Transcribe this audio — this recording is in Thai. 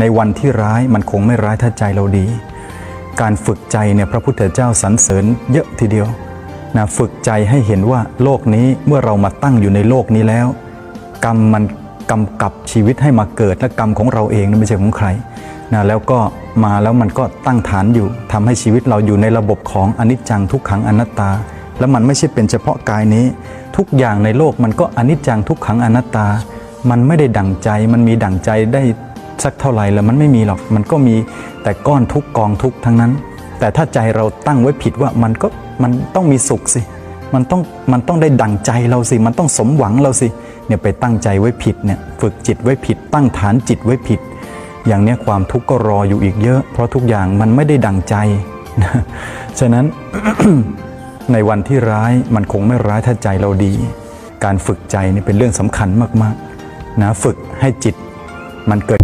ในวันที่ร้ายมันคงไม่ร้ายถ้าใจเราดี การฝึกใจเนี่ยพระพุทธเจ้าสรรเสริญเยอะทีเดียวนะฝึกใจให้เห็นว่าโลกนี้เมื่อเรามาตั้งอยู่ในโลกนี้แล้ว กรรมมันกำกับชีวิตให้มาเกิดและกรรมของเราเองนะไม่ใช่ของใครนะแล้วก็มาแล้วมันก็ตั้งฐานอยู่ทำให้ชีวิตเราอยู่ในระบบของอนิจจังทุกขังอนัตตา แล้วมันไม่ใช่เป็นเฉพาะกายนี้ ทุกอย่างในโลกมันก็อนิจจังทุกขังอนัตตา มันไม่ได้ดั่งใจมันมีดั่งใจได้ สักเท่าไหร่แล้วมันไม่มีหรอก มันก็มีแต่ก้อนทุกกองทุกทั้งนั้น แต่ถ้าใจเราตั้งไว้ผิดว่ามันก็มันต้องมีสุขสิ มันต้องมันต้องได้ดั่งใจเราสิ มันต้องสมหวังเราสิเนี่ยไปตั้งใจไว้ผิดเนี่ยฝึกจิตไว้ผิด ตั้งฐานจิตไว้ผิด อย่างเนี้ยความทุกข์ก็รออยู่อีกเยอะ เพราะทุกอย่างมันไม่ได้ดั่งใจฉะนั้นในวันที่ร้ายมันคงไม่ร้ายถ้าใจเราดี การฝึกใจนี่เป็นเรื่องสำคัญมากๆนะฝึกให้จิตมันเกิด